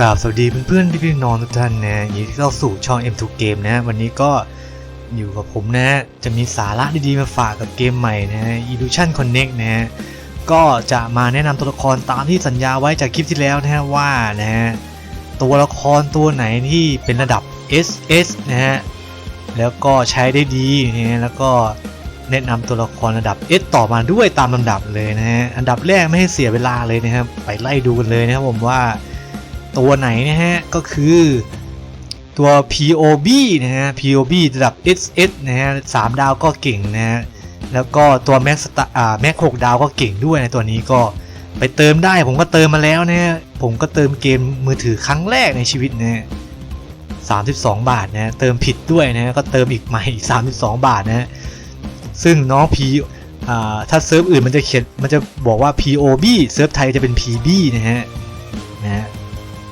กราบสวัสดีเพื่อนๆพี่ๆน้องทุกท่านนะยินดีต้อนรับสู่ช่อง M2 Game นะ วันนี้ก็อยู่กับผมนะ จะมีสาระดีๆมาฝากกับเกมใหม่นะ Illusion Connect นะ ก็จะมาแนะนำตัวละครตามที่สัญญาไว้จากคลิปที่แล้วนะฮะว่านะฮะตัวละครตัวไหนที่เป็นระดับ SS นะฮะแล้วก็ใช้ได้ดีนะฮะแล้วก็แนะนำตัวละครระดับ S ต่อมาด้วยตามลำดับเลยนะฮะอันดับแรกไม่ให้เสียเวลาเลยนะครับไปไล่ดูกันเลยนะครับผมว่า ตัวไหนนะฮะ ก็คือตัว POB นะฮะ POB ระดับ SS นะฮะสามดาวก็เก่งนะฮะ แล้วก็ตัว Max อ่า Max 6ดาวก็เก่งด้วยนะตัวนี้ก็ไปเติมได้ผมก็เติมมาแล้วนะฮะ ผมก็เติมเกมมือถือครั้งแรกในชีวิตนะฮะ32บาทนะเติมผิดด้วยนะฮะก็เติมอีกใหม่อีก32 บาทนะฮะซึ่งน้อง P อ่าถ้าเซิร์ฟอื่นมันจะเขียนมันจะบอกว่า POB เซิร์ฟไทยจะเป็น PB นะฮะนะ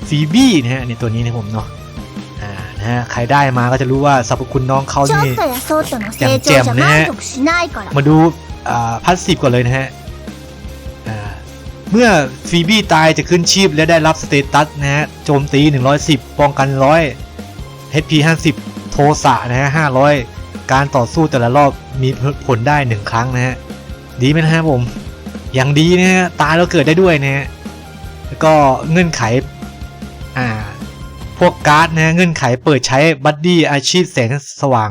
ซีบี้นะฮะในตัวนี้นะผมเนาะอ่านะฮะใครได้มาก็จะรู้ว่าสรรพคุณน้องเขานี่แจ่มแจ่มนะฮะมาดูอ่าพัสซีฟก่อนเลยนะฮะเมื่อฟีบี้ตายจะขึ้นชีพและได้รับสเตตัสนะฮะโจมตี 110 ป้องกัน 100 HP 50 โทสะนะฮะ500 การต่อสู้แต่ละรอบมีผลได้ 1 ครั้งนะฮะดีไหมนะฮะผมอย่างดีนะฮะตายแล้วเกิดได้ด้วยนะฮะแล้วก็เงื่อนไข อ่า พวกการ์ดนะเงื่อนไขเปิดใช้บัดดี้อาชีพแสงสว่าง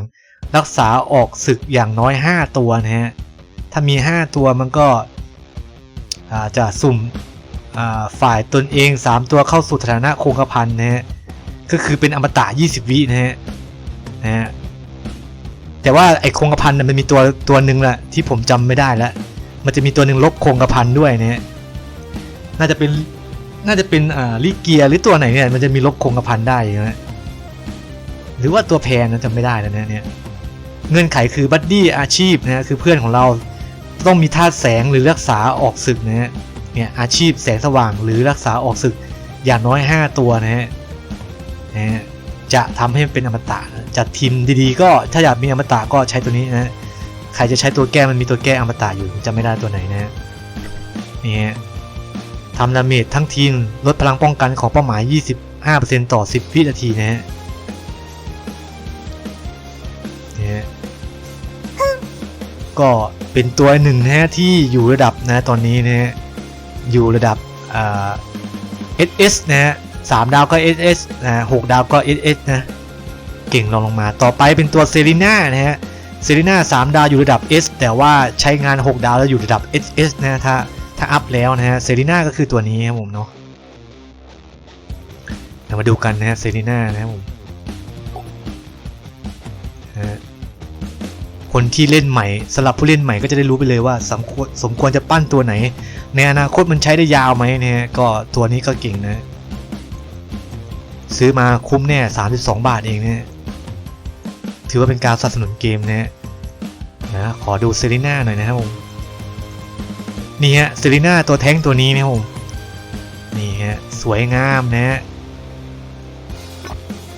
รักษาออกศึกอย่างน้อย 5 ตัวนะฮะ ถ้ามี 5 ตัวมันก็จะสุ่มฝ่ายตนเอง 3 ตัวเข้าสู่สถานะคงกระพันนะฮะ ก็คือเป็นอมตะ 20 วินะฮะนะฮะแต่ว่าไอ้คงกระพันมันมีตัวตัวหนึ่งแหละที่ผมจำไม่ได้แล้ว มันจะมีตัวหนึ่งลบคงกระพันด้วยนะฮะน่าจะเป็น น่าจะเป็นอ่าลิเกียหรือตัวไหนเนี่ยมันจะมีลบคงกระพันได้นะหรือว่าตัวแพนนะจำไม่ได้แล้วนะเนี่ยเงื่อนไขคือบัดดี้อาชีพนะคือเพื่อนของเราต้องมีธาตุแสงหรือรักษาออกศึกนะฮะเนี่ยอาชีพแสงสว่างหรือรักษาออกศึกอย่างน้อย 5 ตัวนะฮะนะฮะจะทำให้มันเป็นอมตะจัดทีมดีๆ ก็ถ้าอยากมีอมตะก็ใช้ตัวนี้นะใครจะใช้ตัวแก้มันมีตัวแก้อมตะอยู่จำไม่ได้ตัวไหนนะฮะนี่ฮะ ทำดาเมจทั้งทีมลดพลังป้องกันของเป้าหมาย 25%ต่อ 10 วินาทีนะฮะเนี่ยฮะก็เป็นตัวหนึ่งนะฮะที่อยู่ระดับนะตอนนี้นะฮะอยู่ระดับอ่า SS นะฮะสามดาวก็ SS นะหกดาวก็ SS นะเก่งรองลงมาต่อไปเป็นตัวเซรีน่านะฮะเซรีน่า3ดาวอยู่ระดับ S แต่ว่าใช้งาน 6 ดาวแล้วอยู่ระดับ SS นะถ้า ถ้าอัพแล้วนะฮะเซรีน่าก็คือตัวนี้ครับผมเนาะเดี๋ยวมาดูกันนะฮะเซรีน่านะครับผมคนที่เล่นใหม่สำหรับผู้เล่นใหม่ก็จะได้รู้ไปเลยว่าสมควรสมควรจะปั้นตัวไหน ในอนาคตมันใช้ได้ยาวไหมเนี่ยก็ตัวนี้ก็เก่งนะ ซื้อมาคุ้มแน่ 32 บาทเองเนี่ยถือว่าเป็นการสนับสนุนเกมนะฮะนะขอดูเซรีน่าหน่อยนะครับผม นี่ฮะเซรีน่าตัวแท้งตัวนี้นะครับผมนี่ฮะสวยงามนะฮะ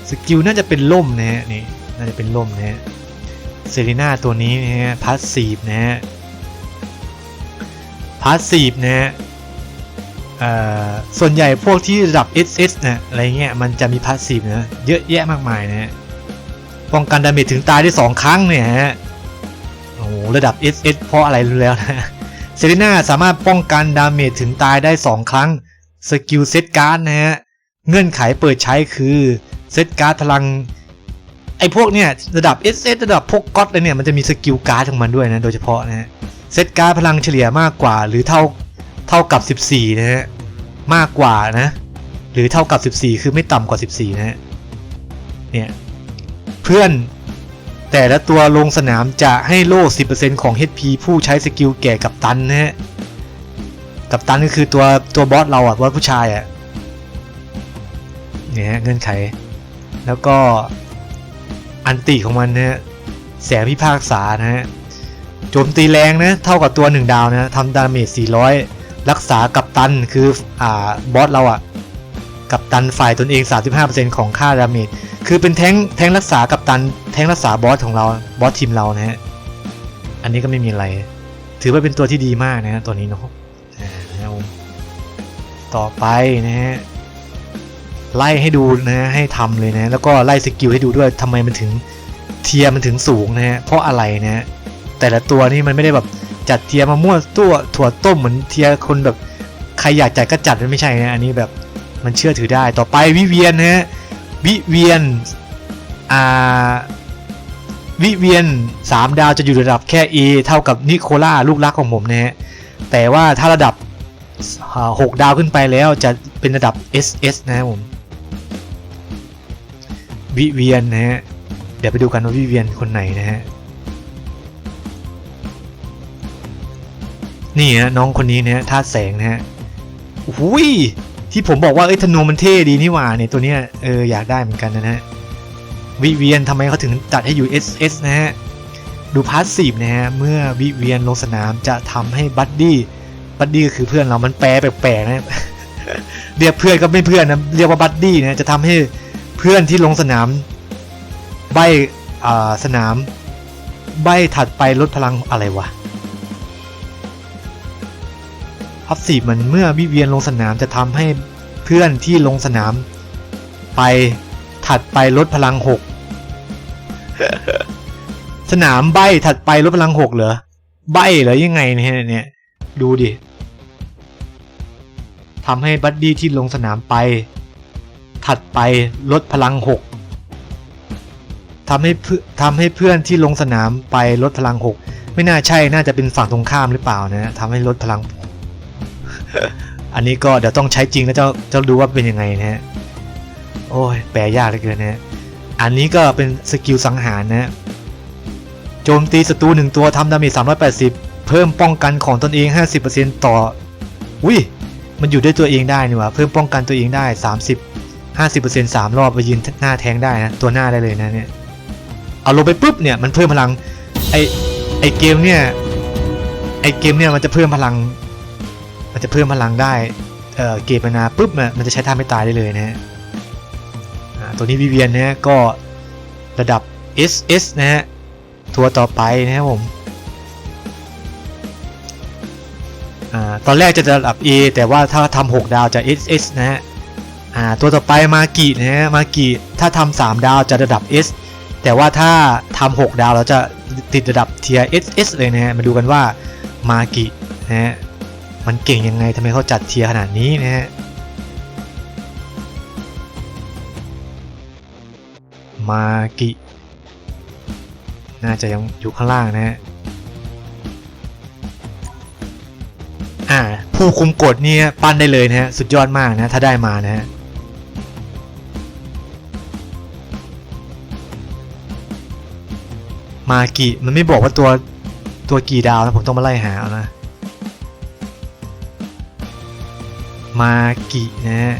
สกิลน่าจะเป็นล่มนะฮะนี่น่าจะเป็นล่มนะฮะเซรีน่าตัวนี้นะฮะพาสซีฟนะฮะพาสซีฟนะฮะส่วนใหญ่พวกที่ระดับ SS นะอะไรเงี้ยมันจะมีพาสซีฟนะเยอะแยะมากมายนะฮะป้องกันดาเมจถึงตายได้ 2 ครั้งเนี่ยฮะโอ้ระดับ SS เพราะอะไรรู้แล้วนะ เซรีน่าสามารถป้องกันดาเมจถึงตายได้ 2 ครั้ง สกิลเซตการ์ดนะฮะ เงื่อนไขเปิดใช้คือเซตการ์ดพลัง ไอ้พวกเนี่ยระดับ SS ระดับพวกก๊อตเลยเนี่ยมันจะมีสกิลการ์ดของมันด้วยนะโดยเฉพาะนะฮะ เซตการ์ดพลังเฉลี่ยมากกว่าหรือเท่าเท่ากับ 14 นะฮะ มากกว่านะ หรือเท่ากับ 14 คือไม่ต่ำกว่า 14 นะฮะ เนี่ย เพื่อน แต่ละตัวลงสนามจะให้โล่ 10%ของ HP ผู้ใช้สกิลแก่กับตันนะฮะ กับตันก็คือตัวตัวบอสเราอะบอสผู้ชายอะ เนี่ยฮะเงื่อนไข แล้วก็อันติของมันนะฮะ แสงพิพากษานะฮะ โจมตีแรงนะ เท่ากับตัว 1 ดาวนะทำดาเมจ 400 รักษากับตันคืออ่าบอสเราอะ กับตันฝ่ายตนเอง 35%ของค่าดาเมจ คือเป็นแท้งแท้งรักษากับตันแท้งรักษาบอสของเราบอสทีมเรานะฮะ อันนี้ก็ไม่มีอะไร ถือว่าเป็นตัวที่ดีมากนะฮะตัวนี้เนาะต่อไปนะฮะไล่ให้ดูนะให้ทำเลยนะ แล้วก็ไล่สกิลให้ดูด้วยทำไมมันถึงเทียร์มันถึงสูงนะฮะเพราะอะไรนะฮะแต่ละตัวนี่มันไม่ได้แบบจัดเทียร์มามั่วตัวถั่วต้มเหมือนเทียร์คนแบบใครอยากจัดก็จัดมันไม่ใช่นะอันนี้แบบ มันเชื่อถือได้ต่อไปวิเวียนนะฮะวิเวียนอ่าวิเวียน 3 ดาวจะอยู่ระดับแค่ A เท่ากับนิโคล่าลูกรักของผมนะฮะแต่ว่าถ้าระดับอ่าหกดาวขึ้นไปแล้วจะเป็นระดับ SS นะครับผมวิเวียนนะฮะเดี๋ยวไปดูกันว่าวิเวียนคนไหนนะฮะนี่ฮะน้องคนนี้นะฮะธาตุแสงนะฮะโอ้ย ที่ผมบอกว่าเอ้ยธนูมันเท่ดีนี่หว่าเนี่ยตัวเนี้ยเอออยากได้เหมือนกันนะฮะวิเวียนทำไมเขาถึงจัดให้อยู่ SS นะฮะดูพาสซีฟนะฮะเมื่อวิเวียนลงสนามจะทำให้บัดดี้บัดดี้ก็คือเพื่อนเรามันแปลแปลกๆนะเรียกเพื่อนก็ไม่เพื่อนนะเรียกว่าบัดดี้นะจะทำให้เพื่อนที่ลงสนามใบสนามใบถัดไปลดพลังอะไรวะ พับสีเหมือนเมื่อวิเวียนลงสนามจะทำให้เพื่อนที่ลงสนาม ไปถัดไปลดพลังหกสนามใบถัดไปลดพลังหกเหรอใบเหรอยังไงเนี่ยเนี่ยดูดิทำให้บัดดี้ที่ลงสนามไป ถัดไปลดพลังหกทำให้เพื่อทำให้เพื่อนที่ลงสนามไปลดพลังหกไม่น่าใช่น่าจะเป็นฝั่งตรงข้ามหรือเปล่านะทำให้ลดพลัง อันนี้ก็เดี๋ยวต้องใช้จริงแล้วจะจะดูว่าเป็นยังไงนะฮะโอ้ยแปลยากเหลือเกินนะฮะอันนี้ก็เป็นสกิลสังหารนะฮะโจมตีศัตรูหนึ่งตัวทำดาเมจ380 เพิ่มป้องกันของตนเอง 50%ต่ออุ้ยมันอยู่ด้วยตัวเองได้นี่ว่าเพิ่มป้องกันตัวเองได้ 30 50% 3 รอบไปยืนหน้าแทงได้นะตัวหน้าได้เลยนะเนี่ยเอาลงไปปุ๊บเนี่ยมันเพิ่มพลังไอไอเกมเนี่ยไอเกมเนี่ยมันจะเพิ่มพลังันจะเพิ่มพลังได้เอ่อเกมมานาปุ๊บเนี่ยมันจะใช้ท่าไม่ตายได้เลยนะฮะตัวนี้วิเวียนนะฮะก็ระดับ SS นะฮะตัวต่อไปนะครับผมอตอนแรกจะระดับ A แต่ว่าถ้าทำ6ดาวจะ SS นะฮะอ่าตัวต่อไปมากินะฮะมากิถ้าทำ3ดาวจะระดับ S แต่ว่าถ้าทำ6ดาวเราจะติดระดับเทีย SS เลยนะฮะมาดูกันว่ามากินะฮะ มันเก่งยังไงทำไมเขาจัดเทียขนาดนี้นะฮะมากิ น่าจะยังอยู่ข้างล่างนะฮะอ่าผู้คุมกฎเนี่ยปั้นได้เลยนะฮะสุดยอดมากนะถ้าได้มานะฮะมากี่มันไม่บอกว่าตัวตัวกี่ดาวนะผมต้องมาไล่หาเอานะ มากินะฮะ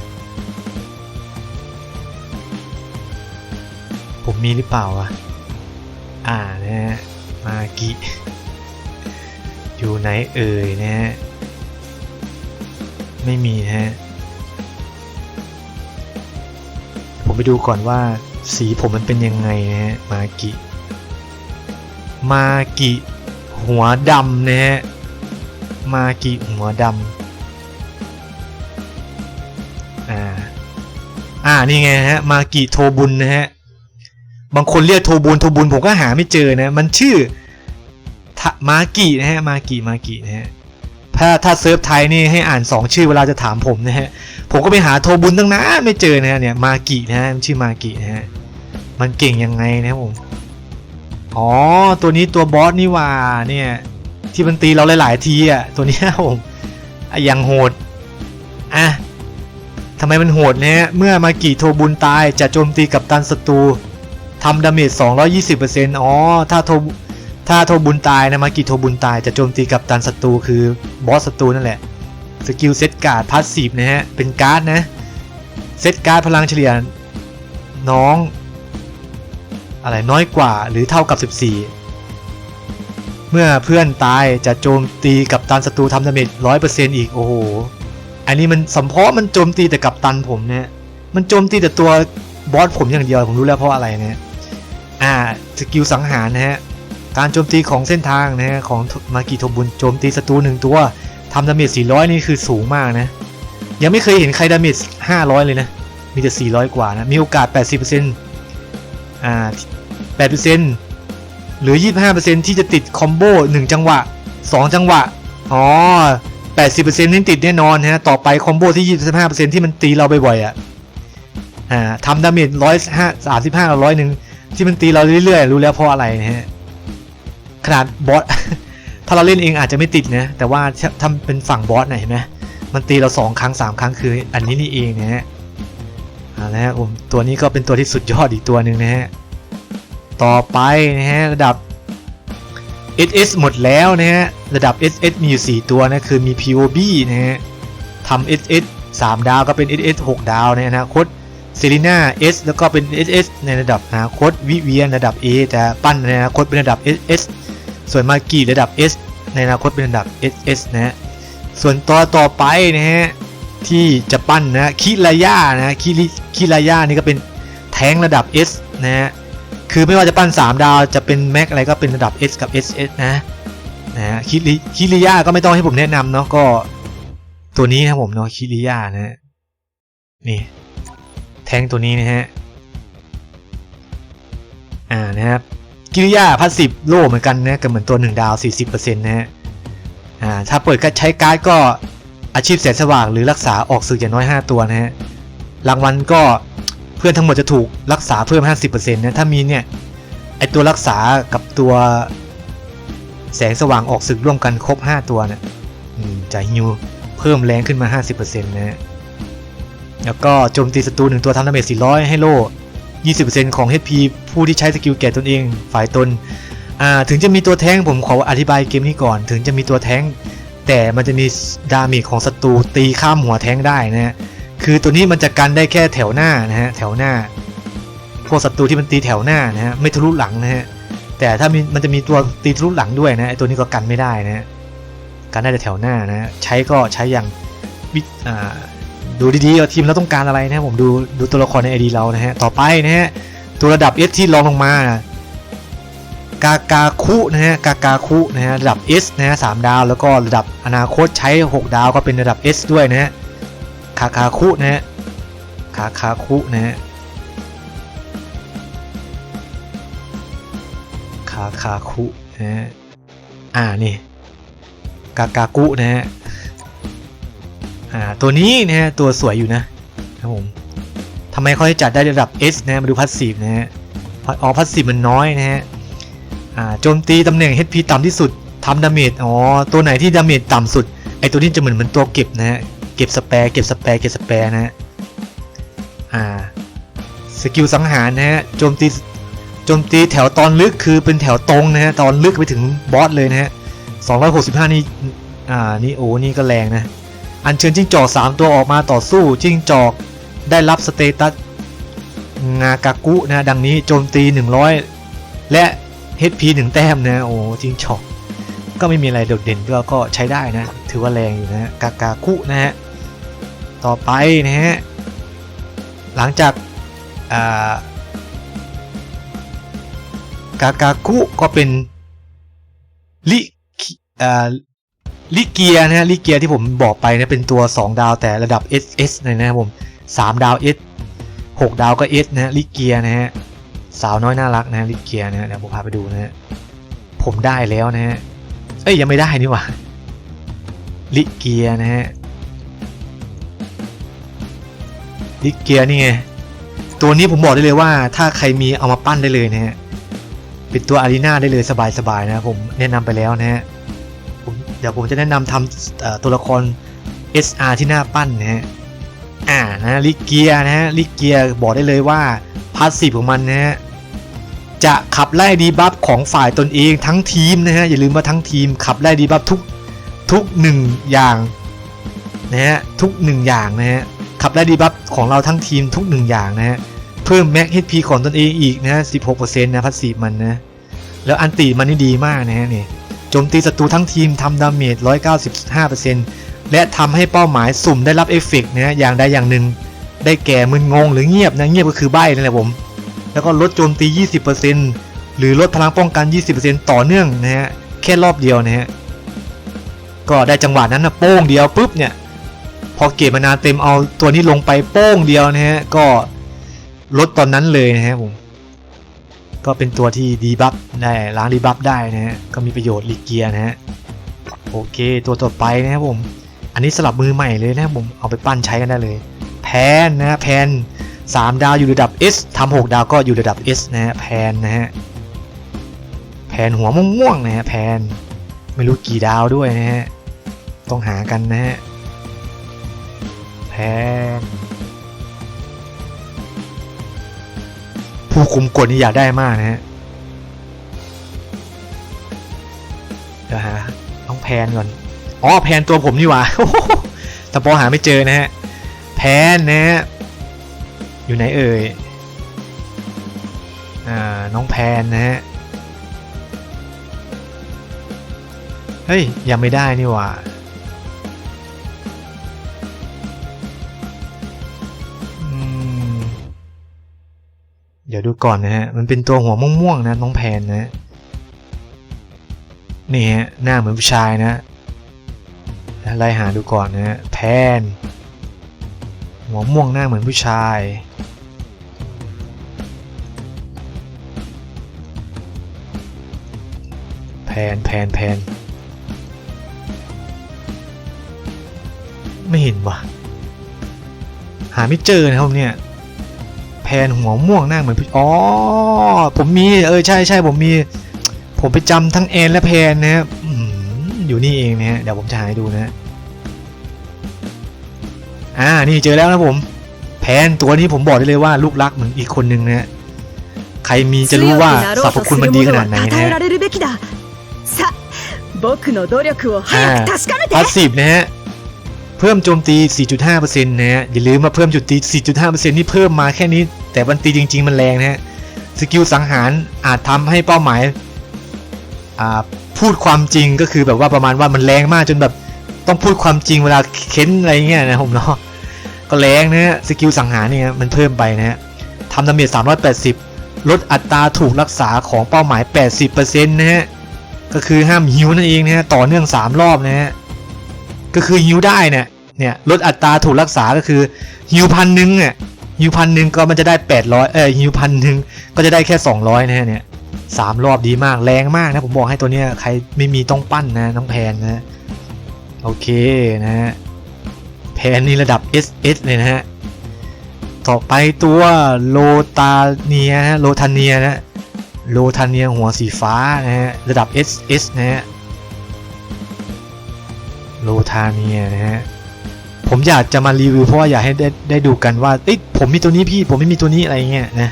ผมมีหรือเปล่าวะอ่านะฮะมากิอยู่ไหนเอ่ยนะฮะไม่มีนะฮะผมไปดูก่อนว่าสีผมมันเป็นยังไงนะฮะมากิมากิหัวดำนะฮะมากิหัวดำ นี่ไงฮะ มากิโทบุญนะฮะ บางคนเรียกโทบุญโทบุญผมก็หาไม่เจอนะ มันชื่อทมากินะฮะ มากิมากินะฮะ ถ้าถ้าเซิร์ฟไทยนี่ให้อ่าน 2 ชื่อเวลาจะถามผมนะฮะ ผมก็ไปหาโทบุญตั้งนานไม่เจอนะฮะเนี่ย มากินะฮะมันชื่อมากินะฮะ มันเก่งยังไงนะผม อ๋อ ตัวนี้ตัวบอสนี่ว่าเนี่ย ที่มันตีเราหลาย ๆ ทีอะ ตัวนี้ผมอย่างโหด อะ ทำไมมันโหดเนะฮะเมื่อมากิโทบุญตายจะโจมตีกับตันศัตรูทำดาเมจ 220%อ๋อ ถ้าโทถ้าโทบุญตายนะมากิโทบุญตายจะโจมตีกับตันศัตรูคือบอสศัตรูนั่นแหละ สกิลเซตการ์ดพาสซีฟนะฮะ เป็นการ์ดนะ เซตการ์ดพลังเฉลี่ยน้อง อะไรน้อยกว่าหรือเท่ากับ 14 เมื่อเพื่อนตายจะโจมตีกับตันศัตรูทำดาเมจ 100%อีก โอ้โห อันนี้มันสัมเพาะมันโจมตีแต่กับตันผมเนี่ย มันโจมตีแต่ตัวบอสผมอย่างเดียวผมรู้แล้วเพราะอะไรเนะอ่าสกิลสังหารนะฮะการโจมตีของเส้นทางนะฮะของมากิโทบุญโจมตีศัตรูหนึ่งตัวทำดาเมจ400 นี่คือสูงมากนะ ยังไม่เคยเห็นใครดาเมจ500 เลยนะ มีแต่ 400 กว่านะ มีโอกาส 80%อ่า8%หรือ 25%ที่จะติดคอมโบ1จังหวะ 2 จังหวะ อ๋อ 80%นี่ติดแน่นอนฮะ ต่อไปคอมโบที่ 25%ที่มันตีเราบ่อยๆอะอ่าทำดาเมจร้อยห้าสามสิบห้าร้อยหนึ่งที่มันตีเราเรื่อยๆ รู้แล้วเพราะอะไรนะฮะ ขนาดบอส ถ้าเราเล่นเองอาจจะไม่ติดนะ แต่ว่าถ้าเป็นฝั่งบอสน่ะเห็นไหมมันตีเราสองครั้งสามครั้งคือ อันนี้นี่เองนะฮะอ่านะฮะผมตัวนี้ก็เป็นตัวที่สุดยอดอีกตัวหนึ่งนะฮะ ต่อไปนะฮะระดับ SS หมดแล้วนะฮะ ระดับ SS มีอยู่ 4 ตัวนะคือมี POB นะฮะทำ SS 3 ดาวก็เป็น SS 6 ดาวในอนาคตเซรีนา S แล้วก็เป็น SS ในระดับอนาคตวิเวียนระดับ A แต่ปั้นในอนาคตเป็นระดับ SS ส่วนมากีระดับ S ในอนาคตเป็นระดับ SS นะฮะ ส่วนตัวต่อไปนะฮะที่จะปั้นนะคิรายานะคิริคิรายานี่ก็เป็นแทงระดับ S นะฮะ คือไม่ว่าจะปั้น 3 ดาวจะเป็นแม็กอะไรก็เป็นระดับ S กับ SS นะนะคิริคิริยาก็ไม่ต้องให้ผมแนะนำเนาะก็ตัวนี้นะผมเนาะคิริยานะฮะนี่แทงตัวนี้นะฮะอ่านะครับกิริยาพัสสิบโล่เหมือนกันนะก็เหมือนตัว 1 ดาว 40%นะฮะอ่าถ้าเปิดการใช้การ์ดก็อาชีพแสงสว่างหรือรักษาออกสื่ออย่างน้อย 5 ตัวนะฮะรางวัลก็ เพื่อนทั้งหมดจะถูกรักษาเพิ่ม 50%นะถ้ามีเนี่ยไอตัวรักษากับตัวแสงสว่างออกศึกร่วมกันครบ 5 ตัวเนี่ยจะฮิวเพิ่มแรงขึ้นมา 50%นะฮะแล้วก็โจมตีศัตรูหนึ่งตัวทำดาเมจ400 ให้โล่ 20%ของ HP ผู้ที่ใช้สกิลแก่ตนเองฝ่ายตน อ่า ถึงจะมีตัวแท้งผมขออธิบายเกมนี้ก่อน ถึงจะมีตัวแท้ง แต่มันจะมีดาเมจของศัตรูตีข้ามหัวแท้งได้นะฮะ คือตัวนี้มันจะกันได้แค่แถวหน้านะฮะแถวหน้า พวกศัตรูที่มันตีแถวหน้านะฮะไม่ทะลุหลังนะฮะแต่ถ้ามีมันจะมีตัวตีทะลุหลังด้วยนะไอตัวนี้ก็กันไม่ได้นะฮะกันได้แต่แถวหน้านะฮะใช้ก็ใช้อย่างวิอ่าดูดีๆว่าทีมเราต้องการอะไรนะผมดูดูตัวละครในไอดีเรานะฮะต่อไปนะฮะตัวระดับ S ที่รองลงมากากาคุนะฮะกากาคุนะฮะระดับ S นะฮะสามดาว แล้วก็ระดับอนาคตใช้ 6 ดาวก็เป็นระดับ S ด้วยนะฮะ คาคาคุนะฮะคาคาคุนะฮะคาคาคุนะฮะอ่านี่กากากุนะฮะอ่าตัวนี้นะฮะตัวสวยอยู่นะครับผมทำไมเขาให้จัดได้ระดับ S นะมาดูพัสซีฟนะฮะออพัสซีฟมันน้อยนะฮะอ่าโจมตีตำแหน่ง HP ต่ำที่สุดทำดาเมจอ๋อตัวไหนที่ดาเมจต่ำสุดไอตัวนี้จะเหมือนเหมือนตัวเก็บนะฮะ เก็บสแปร์เก็บสแปร์เก็บสแปร์นะฮะ อ่า สกิลสังหารนะฮะ โจมตีโจมตีแถวตอนลึกคือเป็นแถวตรงนะฮะ ตอนลึกไปถึงบอสเลยนะฮะ265นี่ อ่า นี่โอ้นี่ก็แรงนะ อัญเชิญจิ้งจอก3ตัวออกมาต่อสู้ จิ้งจอกได้รับสเตตัสงากากุนะ ดังนี้โจมตี100และ HP 1 แต้มนะ โอ้จิ้งจอกก็ไม่มีอะไรโดดเด่นก็ก็ใช้ได้นะ ถือว่าแรงอยู่นะกากาคุนะฮะ ต่อไปนะฮะ หลังจากกากาคุก็เป็นลิลิเกียนะฮะลิเกียที่ผมบอกไปนะเป็นตัว 2 ดาวแต่ระดับ SS เลยนะครับผม3ดาว S 6 ดาวก็ S นะฮะลิเกียนะฮะสาวน้อยน่ารักนะฮะลิเกียนะฮะเดี๋ยวผมพาไปดูนะฮะผมได้แล้วนะฮะเอ้ยยังไม่ได้นี่หว่าลิเกียนะฮะ ลิเกียนี่ไงตัวนี้ผมบอกได้เลยว่าถ้าใครมีเอามาปั้นได้เลยนะฮะเป็นตัวอารีนาได้เลยสบายๆนะผมแนะนำไปแล้วนะฮะเดี๋ยวผมจะแนะนำทำเอ่อตัวละคร SR ที่หน้าปั้นนะฮะอ่านะลิเกียนะฮะลิเกียบอกได้เลยว่าพาสซีฟของมันนะฮะจะขับไล่ดีบัฟของฝ่ายตนเองทั้งทีมนะฮะอย่าลืมว่าทั้งทีมขับไล่ดีบัฟทุกทุกหนึ่งอย่างนะฮะทุกหนึ่งอย่างนะฮะ ขับไล่ดีบัฟของเราทั้งทีมทุกหนึ่งอย่างนะฮะเพิ่มแม็ก HP ของตนเองอีกนะฮะ16%นะพาสซีมันนะ แล้วอันตีมันนี่ดีมากนะฮะนี่โจมตีศัตรูทั้งทีมทำดาเมจ195%และทำให้เป้าหมายสุ่มได้รับเอฟเฟกต์นะฮะอย่างใดอย่างหนึ่ง ได้แก่มึนงงหรือเงียบนะเงียบก็คือใบ้นั่นแหละผม แล้วก็ลดโจมตี 20%หรือลดพลังป้องกัน 20%ต่อเนื่องนะฮะแค่รอบเดียวนะฮะก็ได้จังหวะนั้นนะโป้งเดียวปุ๊บเนี่ย พอเกรดมานานเต็มเอาตัวนี้ลงไปโป้งเดียวนะฮะ ก็ลดตอนนั้นเลยนะฮะผม ก็เป็นตัวที่ดีบัฟได้ล้างดีบัฟได้นะฮะ ก็มีประโยชน์ลีเกียนะฮะ โอเคตัวต่อไปนะครับผม อันนี้สลับมือใหม่เลยนะครับผม เอาไปปั้นใช้กันได้เลย แพนนะฮะแพน3 ดาวอยู่ระดับ S ทำ6ดาวก็อยู่ระดับ S นะฮะ แพนนะฮะ แพนหัวม่วงๆนะฮะ แพน ไม่รู้กี่ดาวด้วยนะฮะ ต้องหากันนะฮะ แพนผู้คุมกฎนี่อยากได้มากนะฮะเดี๋ยวหาต้องแพนก่อน อ๋อแพนตัวผมนี่หว่าแต่พอหาไม่เจอนะฮะ แพนนะฮะ อยู่ไหนเอ่ย อ่า น้องแพนนะฮะ เฮ้ย ยังไม่ได้นี่หว่า เดี๋ยวดูก่อนนะฮะ มันเป็นตัวหัวม่วงๆนะน้องแพนนะนี่ฮะหน้าเหมือนผู้ชายนะไล่หาดูก่อนนะฮะแพน หัวม่วงหน้าเหมือนผู้ชายแพนแพนแพนไม่เห็นวะหาไม่เจอนะครับเนี่ย แพนหัวม่วงนั่งเหมือนอ๋อผมมีเออใช่ใช่ผมมี ผมไปจำทั้งแอนและแพนนะครับอยู่นี่เองนะฮะเดี๋ยวผมจะหาให้ดูนะอ่านี่เจอแล้วนะผม แพนตัวนี้ผมบอกได้เลยว่าลูกรักเหมือนอีกคนนึงนะใครมีจะรู้ว่าสรรพคุณมันดีขนาดไหนนะพาสีบนะฮะ เพิ่มโจมตี 4.5%นะฮะ อย่าลืมมาเพิ่มจุดตี 4.5%นี่เพิ่มมาแค่นี้ แต่วันตีจริง ๆ มันแรงนะฮะ สกิลสังหารอาจทำให้เป้าหมายอ่าพูดความจริงก็คือแบบว่าประมาณว่ามันแรงมากจนแบบต้องพูดความจริงเวลาเค้นอะไรเงี้ยนะผมเนาะ ก็แรงนะฮะ สกิลสังหารเนี่ยมันเพิ่มไปนะฮะทำดาเมจ 380 ลดอัตราถูกรักษาของเป้าหมาย 80%นะฮะ ก็คือห้ามฮิวนั่นเองนะฮะ ต่อเนื่อง 3 รอบนะฮะ ก็คือฮิวได้เนี่ยเนี่ยลดอัตราถูกรักษาก็คือฮิวพันหนึ่งเนี่ยฮิวพันหนึ่งก็มันจะได้ 800 เออฮิวพันหนึ่งก็จะได้แค่ 200นะฮะเนี่ยสามรอบดีมากแรงมากนะผมบอกให้ตัวเนี้ยใครไม่มีต้องปั้นนะน้องแพนนะโอเคนะฮะแพนนี่ระดับ SS เลยนะฮะต่อไปตัวโลตาเนียฮะโลทาเนียนะโลทาเนียหัวสีฟ้านะฮะระดับ SS นะฮะ โลทาเนียนะฮะผมอยากจะมารีวิวเพราะว่าอยากให้ได้ได้ดูกันว่าเอ้ยผมมีตัวนี้พี่ผมไม่มีตัวนี้อะไรเงี้ยนะ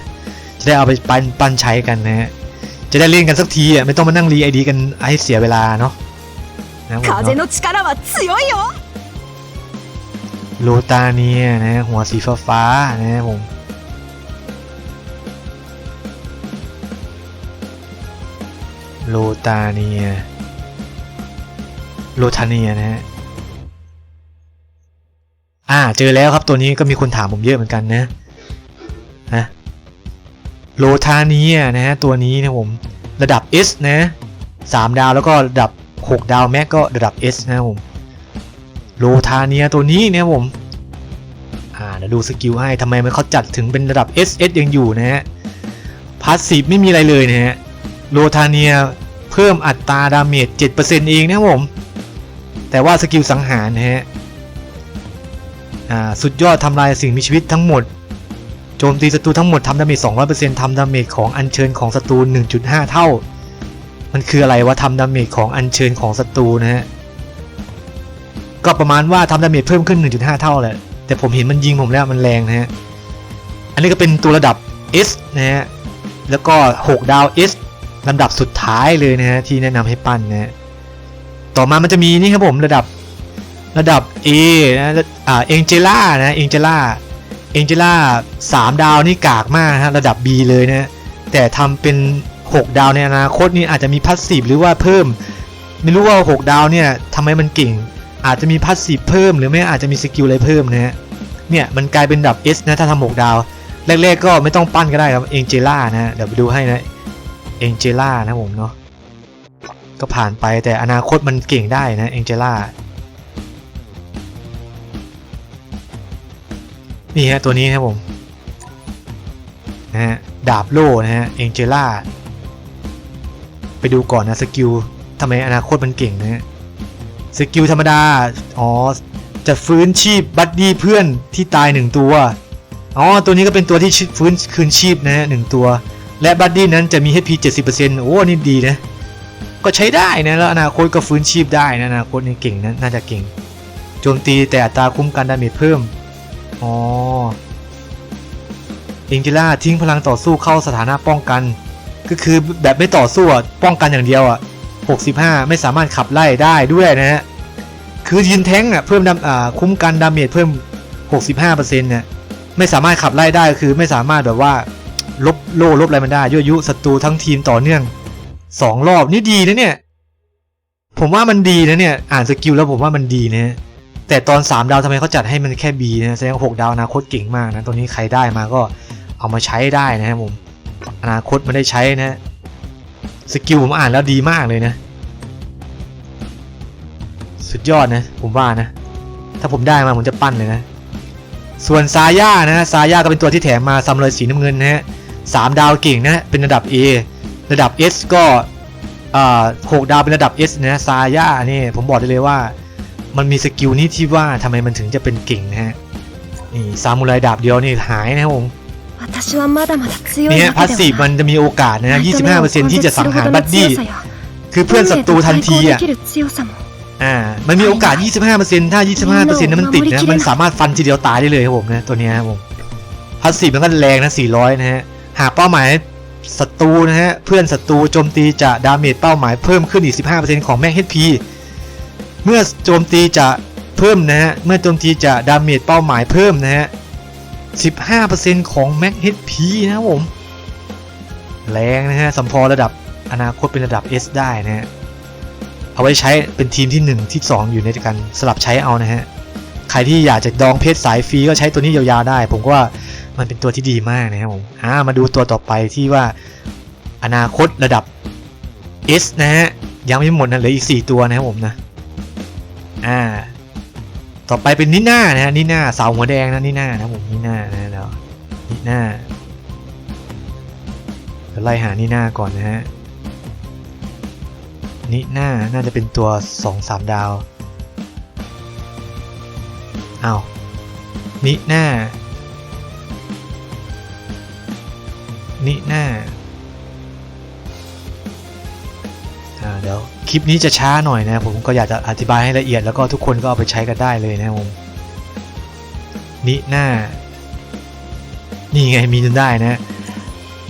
จะได้เอาไปปันปันใช้กันนะฮะจะได้เล่นกันสักทีอะไม่ต้องมานั่งรีไอดีกันให้เสียเวลาเนาะนะนะโลตาเนียนะหัวสีฟ้าฟ้านะผมโลตาเนีย โลทาเนียนะฮะอ่าเจอแล้วครับตัวนี้ก็มีคนถามผมเยอะเหมือนกันนะฮะโลทาเนียนะฮะตัวนี้นะผมระดับ S นะสามดาวแล้วก็ระดับ 6 ดาวแม็กก็ระดับ S นะครับผมโลทาเนียตัวนี้นี่ยผมอ่าเดี๋ยวดูสกิลให้ทำไมมันเขาจัดถึงเป็นระดับ SS ยังอยู่นะฮะพาสซีฟไม่มีอะไรเลยนะฮะโลทาเนียเพิ่มอัตราดาเมจ7%เองนะผม แต่ว่าสกิลสังหารนะฮะอ่าสุดยอดทำลายสิ่งมีชีวิตทั้งหมด โจมตีศัตรูทั้งหมดทำดาเมจ200%ทำดาเมจของอัญเชิญของศัตรู1.5 เท่า มันคืออะไรวะทำดาเมจของอัญเชิญของศัตรูนะฮะก็ประมาณว่าทำดาเมจเพิ่มขึ้น 1.5 เท่าแหละแต่ผมเห็นมันยิงผมแล้วมันแรงนะฮะอันนี้ก็เป็นตัวระดับ S นะฮะแล้วก็ 6 ดาว S ลำดับสุดท้ายเลยนะฮะที่แนะนำให้ปั้นนะฮะ ต่อมามันจะมีนี่ครับผมระดับระดับ A นะอ่าเอ็งเจล่านะเอ็งเจล่าเอ็งเจล่าสามดาวนี่กากมากฮะระดับ B เลยนะแต่ทำเป็น 6 ดาวในอนาคตนี่อาจจะมีพัสซีฟหรือว่าเพิ่ม ไม่รู้ว่า 6 ดาวเนี่ยทำไมมันเก่ง อาจจะมีพัสซีฟเพิ่มหรือไม่อาจจะมีสกิลอะไรเพิ่มนะฮะเนี่ยมันกลายเป็นดับ S นะถ้าทำ6ดาว แรกๆก็ไม่ต้องปั้นก็ได้ครับเอ็งเจล่านะฮะเดี๋ยวไปดูให้นะเอ็งเจล่านะผมเนาะ ก็ผ่านไปแต่อนาคตมันเก่งได้นะเอ็งเจล่านี่ฮะตัวนี้นะครับผมนะฮะดาบโล่นะฮะเองเจล่าไปดูก่อนนะสกิลทำไมอนาคตมันเก่งนะฮะสกิลธรรมดา อ๋อ จะฟื้นชีพบัดดี้เพื่อนที่ตายหนึ่งตัว อ๋อ ตัวนี้ก็เป็นตัวที่ฟื้นคืนชีพนะฮะหนึ่งตัว และบัดดี้นั้นจะมี HP 70%โอ้ นี่ดีนะ ก็ใช้ได้นะแล้วอนาคตก็ฟื้นชีพได้นะอนาคตนี่เก่งนะน่าจะเก่งโจมตีแต่อัตราคุ้มกันดาเมจเพิ่มอ๋อเองจิล่าทิ้งพลังต่อสู้เข้าสถานะป้องกัน ก็คือแบบไม่ต่อสู้อะป้องกันอย่างเดียวอะ65 ไม่สามารถขับไล่ได้ด้วยนะฮะคือยืนแท้งอะเพิ่มดาอ่าคุ้มกันดาเมจเพิ่ม 65%เนี่ยไม่สามารถขับไล่ได้คือไม่สามารถแบบว่าลบโล่ลบอะไรมันได้ยั่วยุศัตรูทั้งทีมต่อเนื่อง สองรอบนี่ดีนะเนี่ย ผมว่ามันดีนะเนี่ย อ่านสกิลแล้วผมว่ามันดีนะแต่ตอน 3 ดาวทำไมเขาจัดให้มันแค่ B นะแสดงว่าดาวอนาคตเก่งมากนะตัวนี้ใครได้มาก็เอามาใช้ได้นะครับผมอนาคตมันได้ใช้นะสกิลผมอ่านแล้วดีมากเลยนะ สุดยอดนะ ผมว่านะ ถ้าผมได้มาผมจะปั้นเลยนะ ส่วนซาย่านะซาย่าก็เป็นตัวที่แถมมาซัมเลยสีน้ำเงินนะฮะสามดาวเก่งนะเป็นระดับ A ระดับ S ก็หกดาวเป็นระดับ S นะซาย่านี่ผมบอกได้เลยว่า มันมีสกิลนี้ที่ว่าทำไมมันถึงจะเป็นเก่งนะฮะนี่ซามูไรดาบเดียวนี่หายนะครับผมนี่พาสซีมันจะมีโอกาสนะ25%ที่จะสังหารบัดดี้คือเพื่อนศัตรูทันทีอะอ่ามันมีโอกาส 25%ถ้า 25เปอร์เซ็นนั้นมันติดนะมันสามารถฟันทีเดียวตายได้เลยครับผมนะตัวนี้ครับผมพาสซีมันก็แรงนะ400นะฮะหากเป้าหมาย ศัตรูนะฮะเพื่อนศัตรูโจมตีจะดาเมจเป้าหมายเพิ่มขึ้นอีก 15%ของแม็ก HP เมื่อโจมตีจะเพิ่มนะฮะเมื่อโจมตีจะดาเมจเป้าหมายเพิ่มนะฮะ 15%ของแม็ก HP นะครับผม แรงนะฮะสัมพอระดับอนาคตเป็นระดับ S ได้นะฮะเอาไว้ใช้เป็นทีมที่ 1 ที่ 2 อยู่ในกันสลับใช้เอานะฮะ รที่อยากจะดองเพชรสายฟรีก็ใช้ตัวนี้ยาวๆได้ ผมก็ว่ามันเป็นตัวที่ดีมากนะครับผมอ่ามาดูตัวต่อไปที่ว่าอนาคตระดับ S นะฮะยังไม่หมดนะเหลืออีก 4 ตัวนะครับผมนะอ่าต่อไปเป็นนิน่านะฮะนิน่าสาวหัวแดงนะนิน่านะผมนิน่านะแล้วนิน่าไล่หานิน่าก่อนนะฮะนิน่าน่าจะเป็นตัวสองสามดาว อาวนิน่านิน่าอ่าเดี๋ยวคลิปนี้จะช้าหน่อยนะผมก็อยากจะอธิบายให้ละเอียดแล้วก็ทุกคนก็เอาไปใช้กันได้เลยนะผมนิน่านี่ไงมีจนได้นะ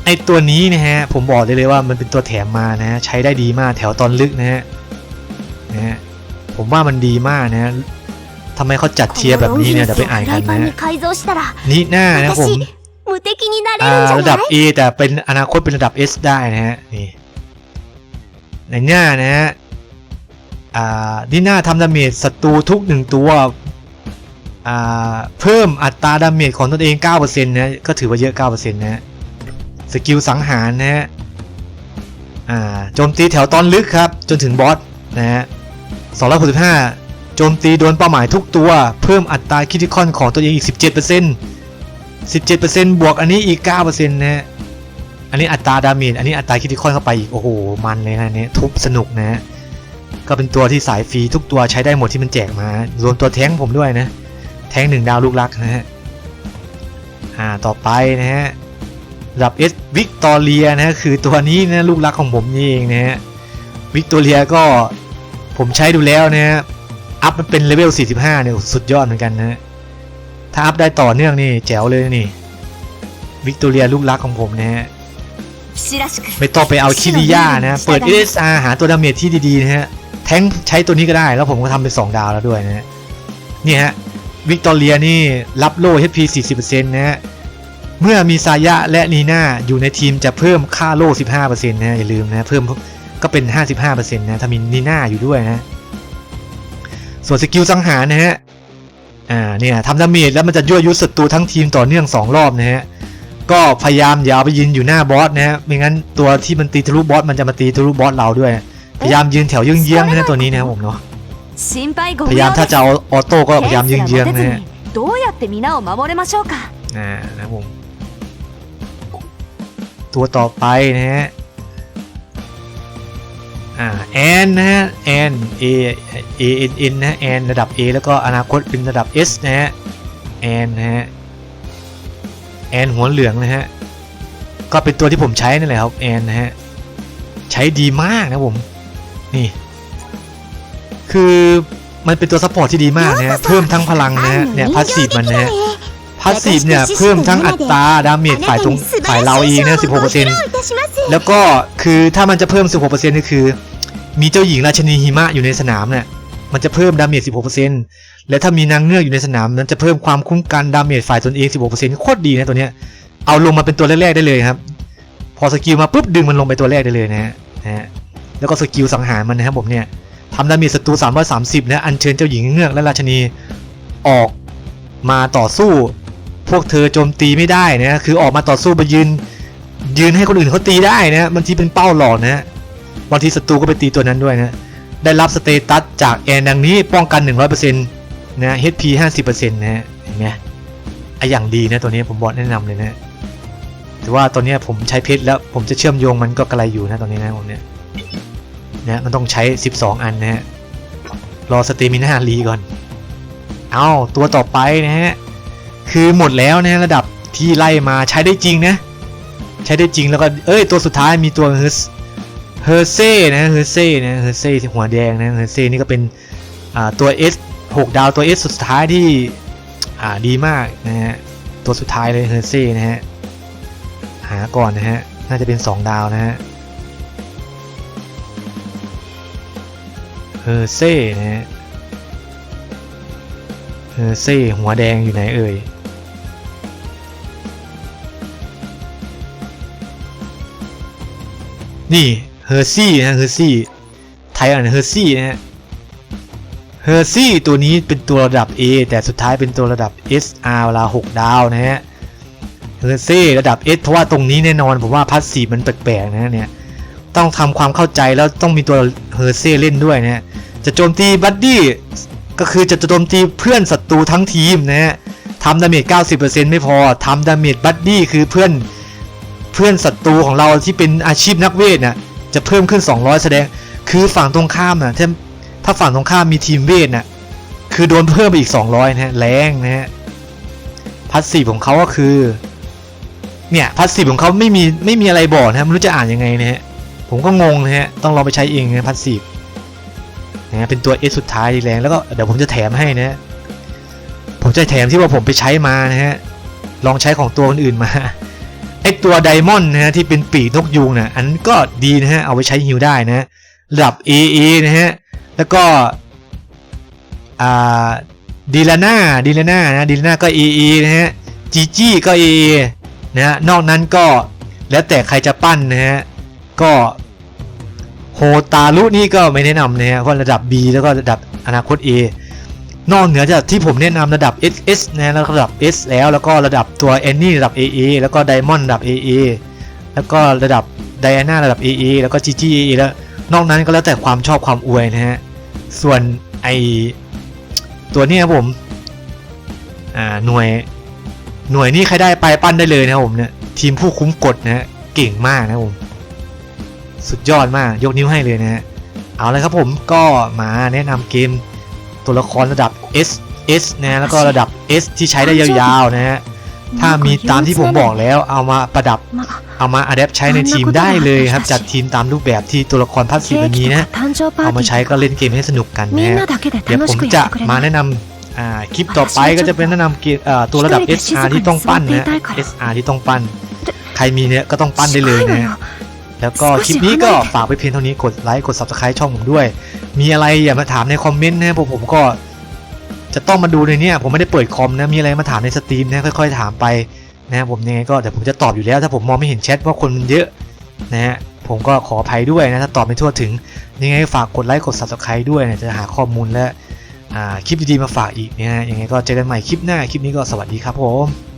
ไอตัวนี้นะฮะผมบอกได้เลยว่ามันเป็นตัวแถมมานะใช้ได้ดีมากแถวตอนลึกนะฮะนะฮะผมว่ามันดีมากนะ ทำไมเขาจัดเทียร์แบบนี้เนี่ยเดี๋ยวไปอ่านกันนะนี่หน้านะผมระดับ A แต่เป็นอนาคตเป็นระดับ S ได้นะฮะนี่ในหน้านะฮะนี่หน้าทำดาเมจศัตรูทุกหนึ่งตัวเพิ่มอัตราดาเมจของตนเอง 9%นะก็ถือว่าเยอะ 9%นะฮะสกิลสังหารนะฮะโจมตีแถวตอนลึกครับ จนถึงบอสนะฮะ265 โจมตีโดนเป้าหมายทุกตัว เพิ่มอัตราคิติคอนของตัวเองอีก 17% 17%บวกอันนี้อีก 9%นะฮะ อันนี้อัตราดาเมจอันนี้อัตราคิติคอนเข้าไปอีก โอ้โห มันเลยนะอันนี้ทุบสนุกนะฮะ ก็เป็นตัวที่สายฟรีทุกตัวใช้ได้หมดที่มันแจกมา รวมตัวแท้งผมด้วยนะ แท้งหนึ่งดาวลูกรักนะฮะ อ่า ต่อไปนะฮะระดับ S วิกตอเรียนะคือตัวนี้นะลูกรักของผมนี่เองนะฮะวิกตอเรียก็ผมใช้ดูแล้วนะฮะ อัพมันเป็นเลเวล 45 เนี่ยสุดยอดเหมือนกันนะถ้าอัพได้ต่อเนื่องนี่แจ๋วเลยนี่วิกตอเรียลูกรักของผมนะฮะไม่ต้องไปเอาคิริยานะเปิด ESR หาตัวดาเมจที่ดีๆนะฮะแท้งใช้ตัวนี้ก็ได้ แล้วผมก็ทำเป็น 2 ดาวแล้วด้วยนะฮะนี่ฮะวิกตอเรียนี่รับโล่ HP 40%นะฮะเมื่อมีซายะและนีน่าอยู่ในทีมจะเพิ่มค่าโล่ 15%นะอย่าลืมนะเพิ่มก็เป็น 55%นะถ้ามีนีน่าอยู่ด้วยนะ ส่วนสกิลสังหารนะฮะ อ่าเนี่ยทำดาเมจแล้วมันจะยั่วยุศัตรูทั้งทีมต่อเนื่อง 2 รอบนะฮะ ก็พยายามอย่าไปยืนอยู่หน้าบอสนะฮะ ไม่งั้นตัวที่มันตีทะลุบอสมันจะมาตีทะลุบอสเราด้วย พยายามยืนแถวเยื้องๆนะตัวนี้นะครับผมเนาะ พยายามถ้าจะอออโต้ก็พยายามยืนเยื้อนะฮะอ่านะผม ตัวต่อไปนะฮะ อ่าแอนนะฮะแอน A A N N นะฮะแอนระดับ A แล้วก็อนาคตเป็นระดับ S นะฮะแอนนะฮะแอนหัวเหลืองนะฮะก็เป็นตัวที่ผมใช้นั่นแหละครับแอนนะฮะใช้ดีมากนะผมนี่คือมันเป็นตัวซัพพอร์ตที่ดีมากนะฮะเพิ่มทั้งพลังนะฮะเนี่ยพาสซีฟมันนะฮะพาสซีฟเนี่ยเพิ่มทั้งอัตราดาเมจฝ่ายตรงฝ่ายเราเองนะ16% แล้วก็คือถ้ามันจะเพิ่ม 16%ก็คือ มีเจ้าหญิงราชนีหิมะอยู่ในสนามเนี่ยมันจะเพิ่มดาเมจ 16%และถ้ามีนางเงือกอยู่ในสนามมันจะเพิ่มความคุ้มกันดาเมจฝ่ายตนเอง 16%โคตรดีนะตัวเนี้ย เอาลงมาเป็นตัวแรกๆได้เลยครับ พอสกิลมาปุ๊บดึงมันลงไปตัวแรกได้เลยนะฮะนะฮะแล้วก็สกิลสังหารมันนะครับผมเนี่ยทำดาเมจศัตรู 330 นะอัญเชิญเจ้าหญิงเงือกและราชนีออกมาต่อสู้ พวกเธอโจมตีไม่ได้นะคือออกมาต่อสู้ไปยืน ยืนให้คนอื่นเขาตีได้นะบางทีเป็นเป้าหลอกนะฮะบางทีศัตรูก็ไปตีตัวนั้นด้วยนะ ได้รับสเตตัสจากแอนดังนี้ป้องกัน 100%นะ HP 50%นะฮะเห็นไหมไออย่างดีนะตัวนี้ผมบอกแนะนำเลยนะแต่ว่าตอนนี้ผมใช้เพชรแล้วผมจะเชื่อมโยงมันก็กระไรอยู่นะตอนนี้นะผมเนี่ยนะมันต้องใช้ 12 อันนะฮะรอสเตมินารีก่อน เอาตัวต่อไปนะฮะ คือหมดแล้วนะระดับที่ไล่มาใช้ได้จริงนะ ใช้ได้จริงแล้วก็เอ้ยตัวสุดท้ายมีตัวเฮอร์เฮอร์เซ่นะเฮอร์เซ่นะเฮอร์เซ่หัวแดงนะเฮอร์เซ่นี่ก็เป็นตัว S 6 ดาวตัว S สุดท้ายที่ดีมากนะฮะตัวสุดท้ายเลยเฮอร์เซ่นะฮะหาก่อนนะฮะน่าจะเป็น 2 ดาวนะฮะเฮอร์เซ่นะฮะเฮอร์เซ่หัวแดงอยู่ไหนเอ่ย นี่เฮอร์ซี่นะเฮอร์ซี่ไทยอ่านเฮอร์ซี่นะฮะเฮอร์ซี่ตัวนี้เป็นตัวระดับ A แต่สุดท้ายเป็นตัวระดับ SR เวลา 6 ดาวนะฮะเฮอร์ซี่ระดับ S เพราะว่าตรงนี้แน่นอนผมว่าพัสซีมันแปลกๆนะเนี่ยต้องทำความเข้าใจแล้วต้องมีตัวเฮอร์ซี่เล่นด้วยนะฮะจะโจมตีบัดดี้ก็คือจะโจมตีเพื่อนศัตรูทั้งทีมนะฮะทำดาเมจ 90%ไม่พอทำดาเมจบัดดี้คือเพื่อน เพื่อนศัตรูของเราที่เป็นอาชีพนักเวทน่ะจะเพิ่มขึ้น 200 แสดง คือฝั่งตรงข้ามนะถ้าถ้าฝั่งตรงข้ามมีทีมเวทน่ะคือโดนเพิ่มไปอีก 200 นะฮะแรงนะฮะพัสซีของเขาก็คือ เนี่ยพัสซีของเขาไม่มีไม่มีอะไรบอกนะไม่รู้จะอ่านยังไงนะฮะผมก็งงนะฮะต้องลองไปใช้เองนะพัสซีนะฮะเป็นตัว S สุดท้ายดีแรงแล้วก็เดี๋ยวผมจะแถมให้นะฮะผมจะแถมที่ว่าผมไปใช้มานะฮะลองใช้ของตัวคนอื่นมา ไอตัวไดมอนด์นะฮะที่เป็นปีกนกยูงนะอันก็ดีนะฮะเอาไว้ใช้ฮิวได้นะระดับ AA นะฮะแล้วก็อ่าดีลาน่าดีลาน่านะดีลาน่าก็ AA นะฮะจีจี้ก็ AA นะฮะนอกนั้นก็แล้วแต่ใครจะปั้นนะฮะก็โฮตารุนี่ก็ไม่แนะนำนะฮะเพราะระดับ B แล้วก็ระดับอนาคต A นอกเหนือจากที่ผมแนะนำระดับ SS นะแล้วระดับ S แล้วแล้วก็ระดับตัว Annie ระดับ AA แล้วก็ Diamond ระดับ AA แล้วก็ระดับ Diana ระดับ AA แล้วก็ GG AA แล้ว นอกนั้นก็แล้วแต่ความชอบความอวยนะฮะ ส่วนไอตัวนี้ครับผม อ่าหน่วย หน่วยนี้ใครได้ไปปั้นได้เลยนะครับผมเนี่ยทีมผู้คุ้มกฎนะฮะเก่งมากนะครับผม สุดยอดมากยกนิ้วให้เลยนะฮะเอาเลยครับผมก็มาแนะนำเกม ตัวละครระดับ S S นะแล้วก็ระดับ S ที่ใช้ได้ยาวๆนะฮะถ้ามีตามที่ผมบอกแล้วเอามาประดับเอามาอัดแอปใช้ในทีมได้เลยครับ จัดทีมตามรูปแบบที่ตัวละครพัดสีแบบนี้นะเอามาใช้ก็เล่นเกมให้สนุกกันนะเดี๋ยวผมจะมาแนะนำคลิปต่อไปก็จะเป็นแนะนำตัวระดับ SR ที่ต้องปั้นนะ SR ที่ต้องปั้น ใครมีเนี่ยก็ต้องปั้นได้เลยนะแล้วก็คลิปนี้ก็ฝากไปเพียงเท่านี้กดไลค์กด Subscribe ช่องผมด้วย มีอะไรอย่ามาถามในคอมเมนต์นะผมผมก็จะต้องมาดูในเนี้ยผมไม่ได้เปิดคอมนะมีอะไรมาถามในสตรีมนะค่อยๆถามไปนะผมยังไงก็เดี๋ยวผมจะตอบอยู่แล้ว ถ้าผมมองไม่เห็นแชทว่าคนมันเยอะนะฮะผมก็ขออภัยด้วยนะถ้าตอบไม่ทั่วถึงยังไงฝากกดไลค์กด subscribe ด้วยนะจะหาข้อมูลและอ่าคลิปดีๆมาฝากอีกนะฮะยังไงก็เจอกันใหม่คลิปหน้าคลิปนี้ก็สวัสดีครับผม